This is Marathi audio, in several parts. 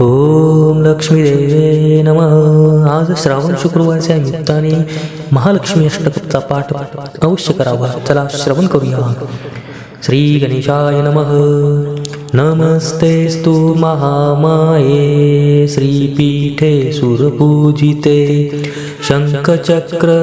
ओम लक्ष्मीदेवे नमः। आज श्रावण शुक्रवारच्या निमित्ताने महालक्ष्मी अष्टकचा पाठ अवश्य करावा। चला श्रवण करूया। श्री गणेशाय नम। नमस्ते स्तु महामाये। श्रीपीठे सुरपूजिते। शङ्खचक्रगदाहस्ते।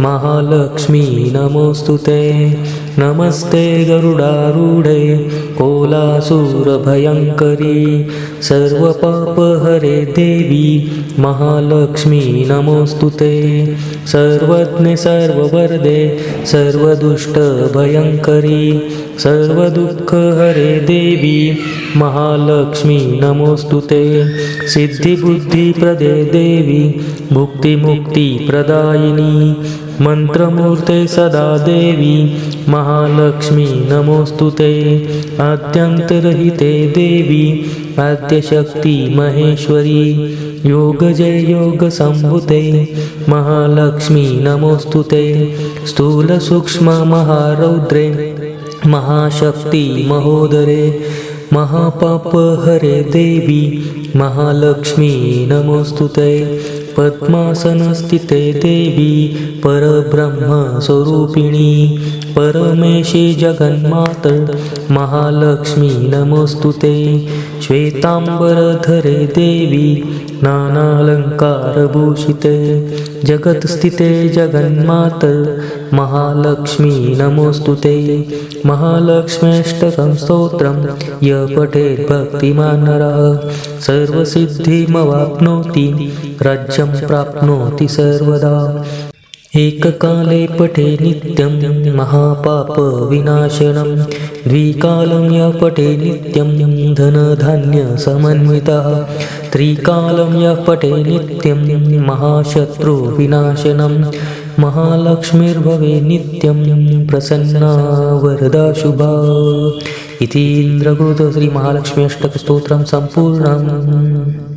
महालक्ष्मी नमोऽस्तु ते। नमस्ते गरुडारूढे कोलासुरभयङ्करी। सर्वपापहरे देवी महालक्ष्मी नमोऽस्तु ते। सर्वज्ञे सर्ववरदे सर्वदुष्टभयङ्करी। सर्वदुःखहरे देवी महालक्ष्मी नमोऽस्तु ते। सिद्धिबुद्धिप्रदे देवी भुक्तिमुक्तिप्रदायिनी मन्त्रमूर्ते सदा देवी महालक्ष्मी नमोऽस्तु ते। आद्यन्तरहिते देवी आद्यशक्ती महेश्वरी। योगजय योगसम्भुते महालक्ष्मी नमोऽस्तु ते। स्थूलसूक्ष्ममहारौद्रे महाशक्ती महोदरे। महापापहरे देवी महालक्ष्मी नमोऽस्तु ते। पद्मासनस्थिते देवी परब्रह्मस्वरूपिणी परमेशी जगन्मात महालक्ष्मी नमोऽस्तु ते। श्वेताम्बरधरे देवी नानालङ्कारभूषिते। जगत्स्थिते जगन्मात महालक्ष्मी नमोऽस्तु ते। महालक्ष्म्यष्टकं स्तोत्रं। य पठेत् भक्तिमान् नरः। सर्वसिद्धिमवाप्नोति। राज्यं प्राप्नोति सर्वदा। एककाले पठे नित्यं। महापापविनाशनं द्विकालं य पठे नित्यं। धनधान्यसमन्वितः। त्रिकालं यः पठे नित्यं महाशत्रुविनाशनं महालक्ष्मीर्भवे नित्यं प्रसन्ना वरदा शुभा इति इन्द्रकृत श्रीमहालक्ष्मी अष्टकस्तोत्रं सम्पूर्णम्